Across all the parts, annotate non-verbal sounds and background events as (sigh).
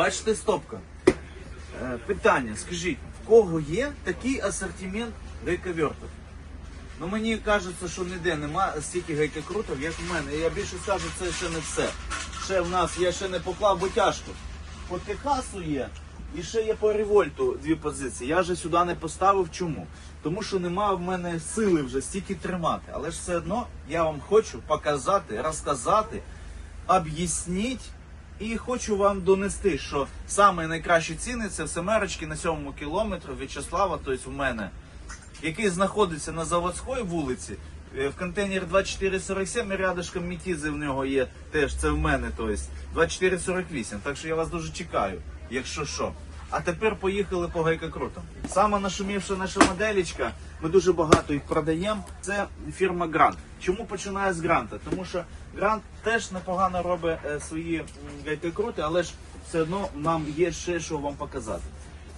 бачите, стопка. Е, питання, скажіть, в кого є такий асортимент гайковертів? Ну мені кажеться, що ніде нема стільки гайкокрутів, як в мене. Я більше скажу, це ще не все. Ще в нас я ще не поклав бутяжку. По Техасу є. І ще є по револьту дві позиції. Я вже сюди не поставив. Чому? Тому що немає в мене сили вже стільки тримати. Але ж все одно я вам хочу показати, розказати, об'яснити. І хочу вам донести, що саме найкращі ціни це в семерочки на сьомому кілометру В'ячеслава, тобто в мене який знаходиться на заводській вулиці. е, В контейнері 2447 і рядышком Мітізи в нього є теж, це в мене, тобто 2448. Так що я вас дуже чекаю, якщо що. А тепер поїхали по гайкокрутам. Сама нашумівша наша моделічка, ми дуже багато їх продаємо. Це фірма Грант. Чому починаю з Гранта? Тому що Грант теж непогано робить е, свої гайкокрути, але ж все одно нам є ще що вам показати.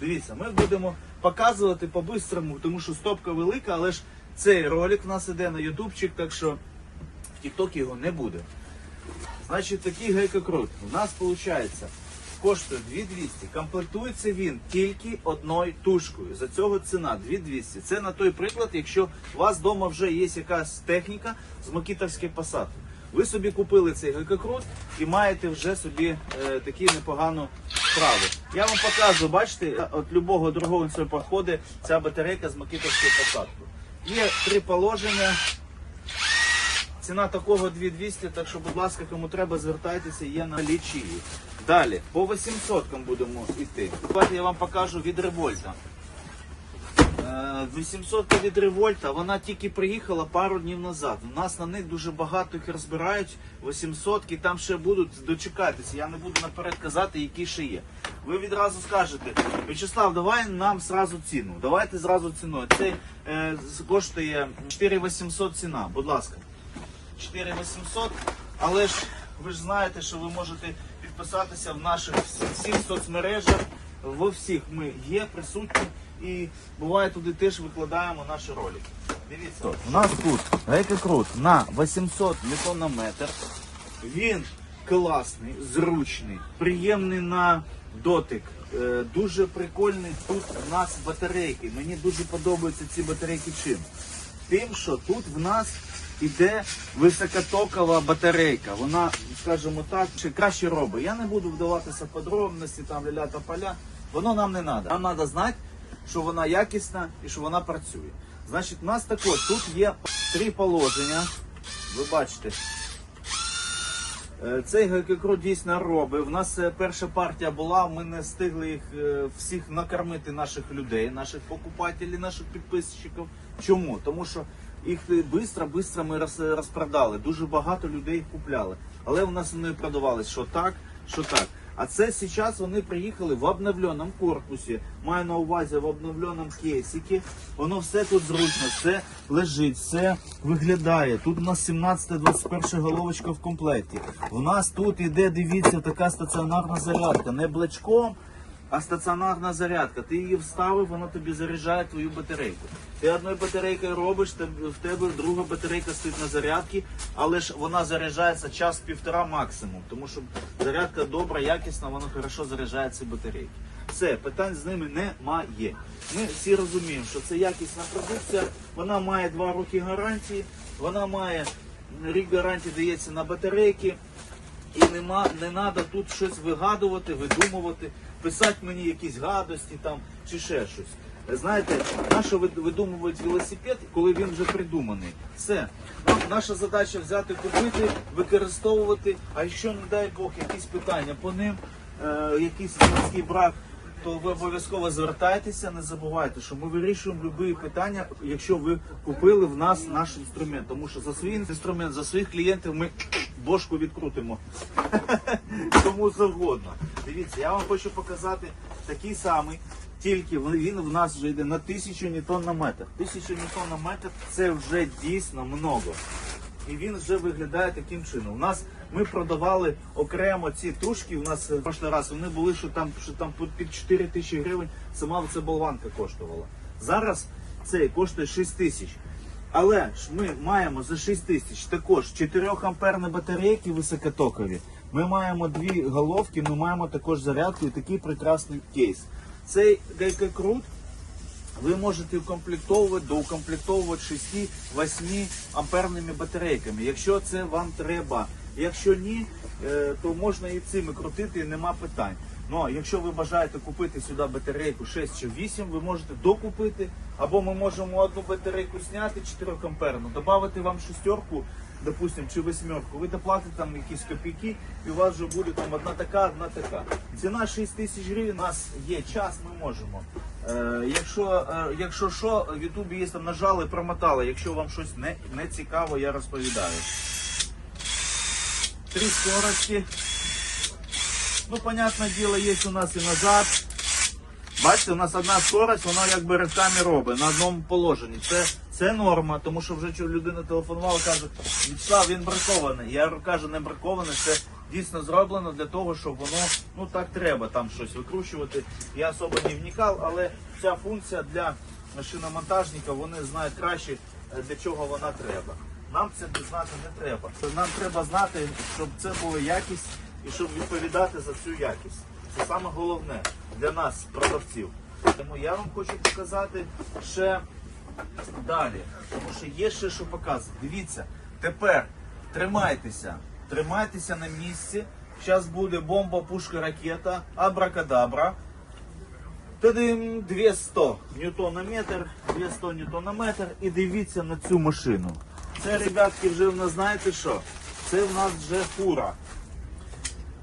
Дивіться, ми будемо показувати по-бистрому, тому що стопка велика, але ж цей ролик в нас іде на ютубчик, так що в Тіктокі його не буде. Значить, такий гайкокрут. У нас виходить, коштує 2200. Комплектується він тільки одною тушкою. За цього ціна 2200. Це на той приклад, якщо у вас вдома вже є якась техніка з макітовської посадки. Ви собі купили цей гайкокрут і маєте вже собі е, такі непогану справу. Я вам показую, бачите, от любого другого проходить ця батарейка з макітовською посадкою. Є три положення. Ціна такого 2200, так що, будь ласка, кому треба, звертайтеся, є на лічії. Далі, по 800 будемо йти. Давайте я вам покажу від револьта. Е, 800 від револьта, вона тільки приїхала пару днів назад. У нас на них дуже багато їх розбирають. 800 там ще будуть дочекатися. Я не буду наперед казати, які ще є. Ви відразу скажете, Вячеслав, давай нам зразу ціну. Давайте зразу ціну. Це е, коштує 4800 ціна, будь ласка. 4800, але ж ви ж знаєте, що ви можете підписатися в наших всіх соцмережах. Во всіх ми є присутні і буває туди теж викладаємо наші ролики. Дивіться, у нас тут гайкокрут на 800 ньютон метр. Він класний, зручний, приємний на дотик. Е, Дуже прикольний тут у нас батарейки. Мені дуже подобаються ці батарейки чим? Тим, що тут в нас іде високотокова батарейка. Вона, скажімо так, ще краще робить. Я не буду вдаватися в подробності, там ля та поля. Воно нам не треба. Нам треба знати, що вона якісна і що вона працює. Значить, у нас також тут є три положення. Ви бачите, Е, Цей гайкокрут дійсно робить. У нас е, перша партія була, ми не встигли їх е, всіх накормити наших людей, наших покупателів, наших підписчиків. Чому? Тому що їх швидко-швидко ми роз- розпродали. Дуже багато людей їх купляли. Але у нас вони продавались що так, що так. А це зараз вони приїхали в обновленому корпусі. Маю на увазі в обновленому кейсикі. Воно все тут зручно, все лежить, все виглядає. Тут у нас 17-21 головочка в комплекті. У нас тут іде, дивіться, така стаціонарна зарядка. Не блочком, а стаціонарна зарядка. Ти її вставив, вона тобі заряджає твою батарейку. Ти одною батарейкою робиш, в тебе друга батарейка стоїть на зарядці, але ж вона заряджається час-півтора максимум, тому що зарядка добра, якісна, вона хорошо заряджає ці батарейки. Все, питань з ними немає. Ми всі розуміємо, що це якісна продукція, вона має два роки гарантії, вона має рік гарантії дається на батарейки. І нема, не треба тут щось вигадувати, видумувати, писати мені якісь гадості там чи ще щось. Знаєте, нащо видумувати велосипед, коли він вже придуманий? Все. Наша задача взяти, купити, використовувати, а якщо, не дай Бог, якісь питання по ним, е, якийсь морський брак, то ви обов'язково звертайтеся, не забувайте, що ми вирішуємо будь-які питання, якщо ви купили в нас наш інструмент. Тому що за свій інструмент, за своїх клієнтів ми бошку відкрутимо. (laughs) Тому завгодно. Дивіться, я вам хочу показати такий самий, тільки він в нас вже йде на 1000 ньютон на метр. 1000 ньютон на метр це вже дійсно много. І він вже виглядає таким чином. У нас ми продавали окремо ці тушки. У нас е, прошлий раз вони були, що там що там під- під 4 тисячі гривень сама ця болванка коштувала. Зараз цей коштує 6 тисяч. Але ж ми маємо за 6 тисяч також 4 амперні батарейки високотокові, Ми маємо дві головки, ми маємо також зарядку і такий прекрасний кейс. Цей гайкокрут ви можете укомплектовувати, доукомплектовувати 6-8 амперними батарейками, якщо це вам треба. Якщо ні, е, то можна і цими крутити, нема питань. Ну, якщо ви бажаєте купити сюди батарейку 6 чи 8, ви можете докупити, або ми можемо одну батарейку зняти 4 амперну, додати вам шестерку, допустим, чи восьмерку, ви доплатите там якісь копійки, і у вас вже буде там одна така, одна така. Ціна 6 тисяч гривень, у нас є час, ми можемо. Е, якщо, е, якщо що, в Ютубі є там нажали, промотали. Якщо вам щось не, не цікаво, я розповідаю. Три скорості. Ну, понятне діло, є у нас і назад. Бачите, у нас одна скорость, вона якби ривками робить на одному положенні. Це, це норма, тому що вже людина телефонувала, каже, Вячеслав, він бракований. Я кажу, не бракований, це дійсно зроблено для того, щоб воно, ну так треба там щось викручувати. Я особо не вникав, але ця функція для шиномонтажника, вони знають краще, е, для чого вона треба. Нам це знати не треба. Нам треба знати, щоб це була якість і щоб відповідати за цю якість. Це саме головне для нас, продавців. Тому я вам хочу показати ще далі. Тому що є ще що показувати. Дивіться, тепер тримайтеся, тримайтеся на місці. Зараз буде бомба, пушка, ракета, абракадабра. Тадим 200 ньютонометр, 200 ньютонометр і дивіться на цю машину. Це, ребятки, вже в нас знаєте що? Це в нас вже фура.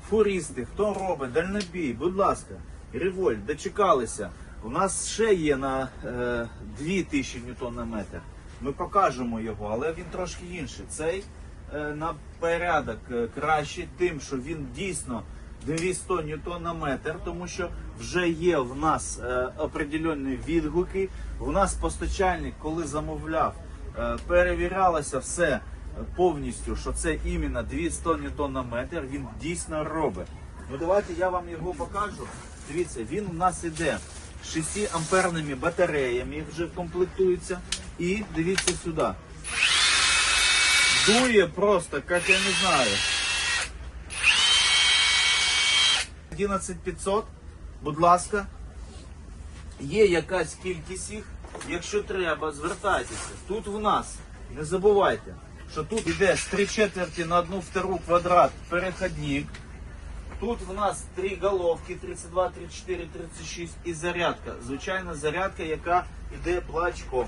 Фуристи, хто робить, дальнобій, будь ласка, револь, дочекалися. У нас ще є на е, 2000 ньютон на метр. Ми покажемо його, але він трошки інший. Цей е, на порядок е, краще тим, що він дійсно 200 ньютон на метр, тому що вже є в нас е, определенні відгуки. У нас постачальник, коли замовляв, е, перевірялося все повністю, що це іменно 200 ньютон на метр, він дійсно робить. Ну давайте я вам його покажу. Дивіться, він у нас іде 6 амперними батареями, вже комплектується. І дивіться сюди. Дує просто, як я не знаю. 11500, будь ласка. Є якась кількість їх. Якщо треба, звертайтеся. Тут в нас, не забувайте, що тут йде з 3 четверті на одну втору квадрат переходник. Тут в нас три головки 32, 34, 36 і зарядка. Звичайна зарядка, яка йде плачком.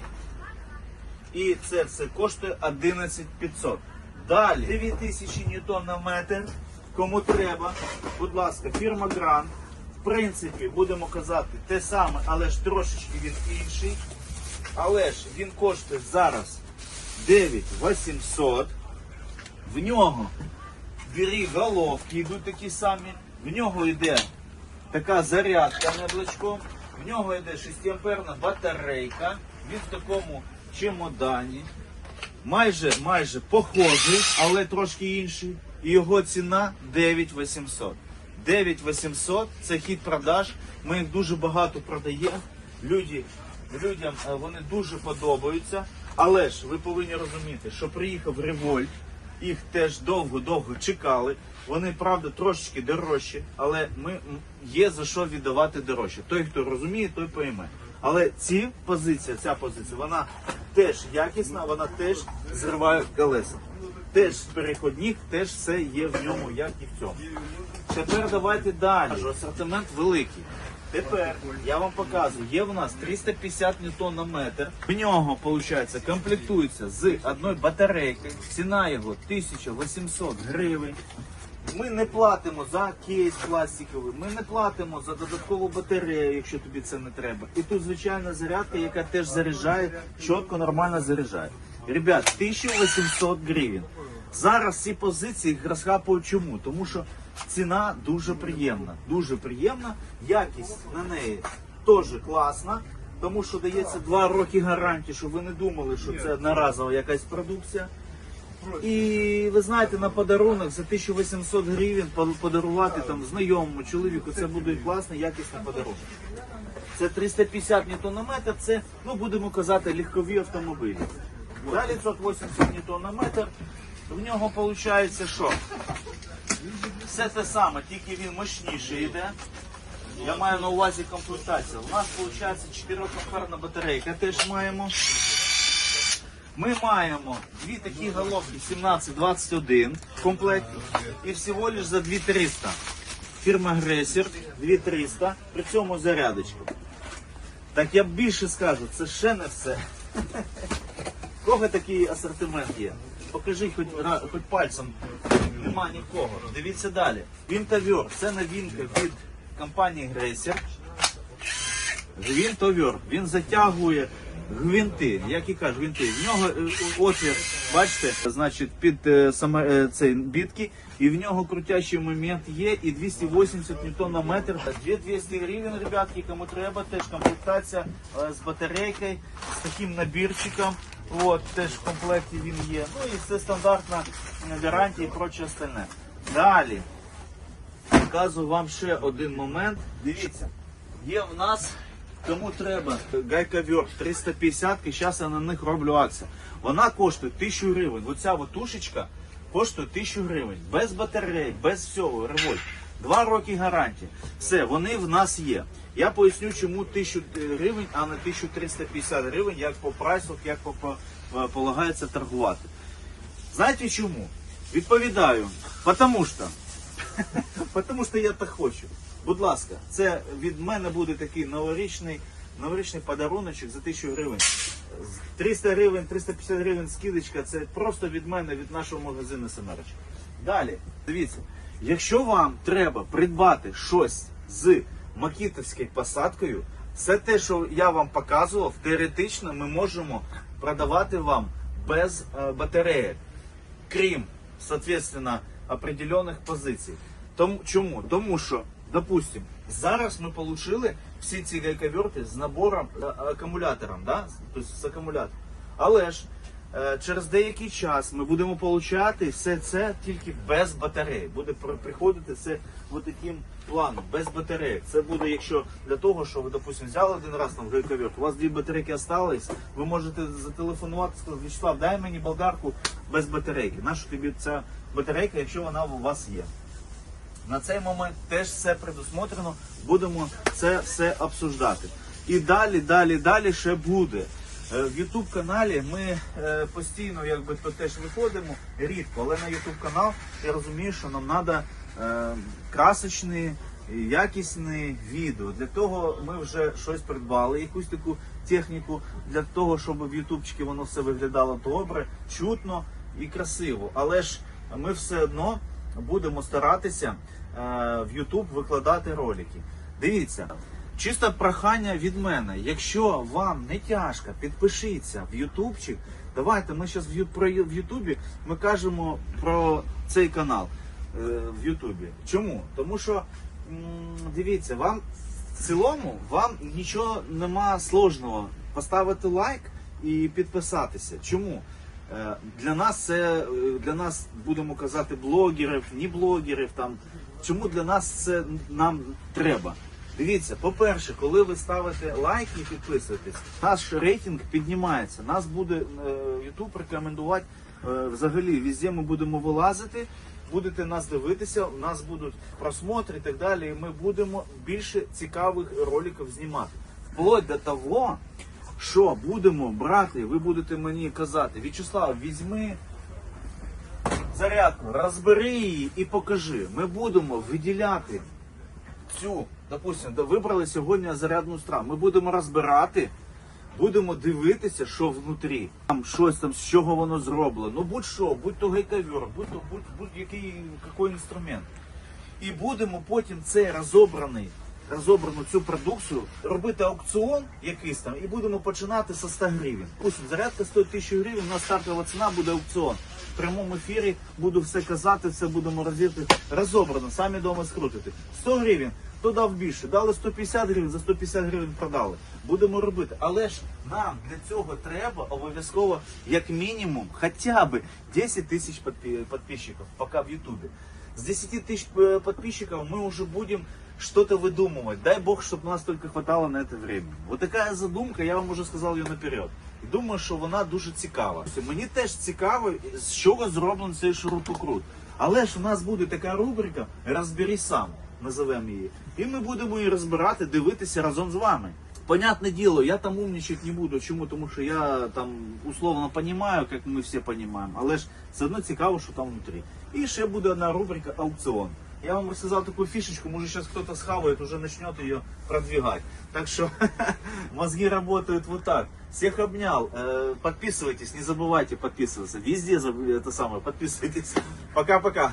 І це все коштує 11500. Далі 9000 ньютон на метр. Кому треба, будь ласка, фірма Гран. В принципі, будемо казати те саме, але ж трошечки він інший. Але ж він коштує зараз 9800. В нього дві головки йдуть такі самі. В нього йде така зарядка неблачком. В нього йде 6 амперна батарейка. Він в такому чемодані. Майже майже похожий, але трошки інший. І його ціна 9800. 9800 це хід продаж. Ми їх дуже багато продаємо. Люди, людям е, вони дуже подобаються. Але ж ви повинні розуміти, що приїхав револьт, їх теж довго-довго чекали. Вони, правда, трошечки дорожчі, але ми є за що віддавати дорожче. Той, хто розуміє, той пойме. Але ці позиція, ця позиція, вона теж якісна, вона теж зриває колеса. Теж переходник, теж все є в ньому, як і в цьому. Тепер давайте далі. Асортимент великий. Тепер я вам показую, є в нас 350 ньютон на метр. В нього, виходить, комплектується з одної батарейки. Ціна його 1800 гривень. Ми не платимо за кейс пластиковий, ми не платимо за додаткову батарею, якщо тобі це не треба. І тут звичайна зарядка, яка теж заряджає, чітко, нормально заряджає. Ребят, 1800 гривень. Зараз ці позиції розхапують чому? Тому що ціна дуже приємна. Дуже приємна. Якість на неї теж класна. Тому що дається 2 роки гарантії, щоб ви не думали, що це одноразова якась продукція. І ви знаєте, на подарунок за 1800 гривень подарувати там знайомому чоловіку, це буде класний, якісний подарунок. Це 350 ньютон це, ну будемо казати, легкові автомобілі. Далі 580 ньютон. В нього виходить що? Все те саме, тільки він мощніше йде. Я маю на увазі комплектацію. У нас виходить 4 амперна батарейка теж маємо. Ми маємо дві такі головки 1721 в комплекті і всього лиш за 2300. Фірма Гресер 2300, при цьому зарядочку. Так я більше скажу, це ще не все. Кого такий асортимент є? Покажіть хоч, хоч пальцем. Нема нікого. Дивіться далі. Вінтовер. Це новинка від компанії Грейсер. Гвинтовер. Він затягує гвинти, як і кажуть, гвинти. В нього е, отвір, бачите, значить, під е, саме е, цей бітки, і в нього крутящий момент є, і 280 ньютон на метр. 2200 гривень, ребятки, кому треба, теж комплектація з батарейкою, з таким набірчиком. От, теж в комплекті він є. Ну і це стандартна гарантія і проче остальне. Далі. Показую вам ще один момент. Дивіться, є в нас, кому треба гайка гайковер 350 і зараз я на них роблю акцію. Вона коштує 1000 гривень. Оця от тушечка коштує 1000 гривень. Без батарей, без всього, револьт. Два роки гарантії. Все, вони в нас є. Я поясню, чому 1000 гривень, а не 1350 гривень, як по прайсу, як по, по, полагається торгувати. Знаєте чому? Відповідаю. Потому що (laughs) Потому що я так хочу. Будь ласка, це від мене буде такий новорічний, новорічний подаруночок за 1000 гривень. 300 гривень, 350 гривень скидочка, це просто від мене, від нашого магазину Семерочка. Далі, дивіться, якщо вам треба придбати щось з макітовською посадкою, все те, що я вам показував, теоретично ми можемо продавати вам без е, батареїк крім, соответственно, определенных позицій. Тому, чому? Тому що, допустим, зараз ми отримали всі ці гайковерти з набором е, акумулятором, да? тобто з акумулятором. Але ж е, через деякий час ми будемо отримати все це тільки без батарей. Буде приходити це от таким планом, без батарей. Це буде, якщо для того, що ви, допустим, взяли один раз там гайковерт, у вас дві батарейки остались, ви можете зателефонувати, сказати, Вячеслав, дай мені болгарку без батарейки. Наша тобі ця батарейка, якщо вона у вас є. На цей момент теж все предусмотрено, будемо це все обсуждати. І далі, далі, далі ще буде. Е, В YouTube каналі ми е, постійно якби то теж виходимо рідко, але на YouTube канал я розумію, що нам треба е, красочні, якісні відео. Для того ми вже щось придбали, якусь таку техніку для того, щоб в ютубчики воно все виглядало добре, чутно і красиво. Але ж ми все одно будемо старатися е, в YouTube викладати ролики. Дивіться, чисто прохання від мене. Якщо вам не тяжко, підпишіться в Ютубчик. Давайте ми зараз в Ютубі ми кажемо про цей канал е, в Ютубі. Чому? Тому що дивіться, вам в цілому вам нічого нема сложного. Поставити лайк і підписатися. Чому? Е, Для нас це е, для нас будемо казати блогерів, ні блогерів там. Чому для нас це нам треба? Дивіться, по-перше, коли ви ставите лайк і підписуєтесь, наш рейтинг піднімається. Нас буде е, YouTube рекомендувати взагалі. Везде ми будемо вилазити, будете нас дивитися, у нас будуть просмотри і так далі. І ми будемо більше цікавих роликів знімати. Вплоть до того, що будемо брати, ви будете мені казати, В'ячеслав, візьми зарядку, розбери її і покажи. Ми будемо виділяти цю, допустимо, вибрали сьогодні зарядну страву. Ми будемо розбирати, будемо дивитися, що внутрі. Там щось там, з чого воно зроблено. Ну будь-що, будь то гайковер, будь то будь, будь-який який інструмент. І будемо потім цей розобраний, розобрану цю продукцію робити аукціон якийсь там, і будемо починати з 100 гривень. Допустим, зарядка стоїть 1000 гривень, у нас стартова ціна буде аукціон. В прямому ефірі буду все казати, все будемо розірти. Розобрано, самі вдома скрутити. 100 гривень, хто дав більше, дали 150 гривень, за 150 гривень продали. Будемо робити. Але ж нам для цього треба обов'язково, як мінімум, хоча б 10 тисяч підпи- підписчиків, поки в Ютубі. С 10 тысяч э, подписчиков мы уже будем что-то выдумывать. Дай бог, чтобы нас только хватало на это время. Вот такая задумка, я вам уже сказал ее наперед. І думаю, що вона дуже цікава. Мені теж цікаво, з чого зроблений цей шурупокрут. Але ж у нас буде така рубрика Розбери сам, називемо її. І ми будемо її розбирати, дивитися разом з вами. Понятне діло, я там умнічати не буду. Чому? Тому що я там условно розумію, як ми всі розуміємо, але ж все одно цікаво, що там внутрі. І ще буде одна рубрика аукціон. Я вам рассказал такую фишечку, может сейчас кто-то схавает, уже начнет ее продвигать. Так что (laughs) мозги работают вот так. Всех обнял. Э, Подписывайтесь, не забывайте подписываться. Везде заб- это самое, подписывайтесь. Пока-пока.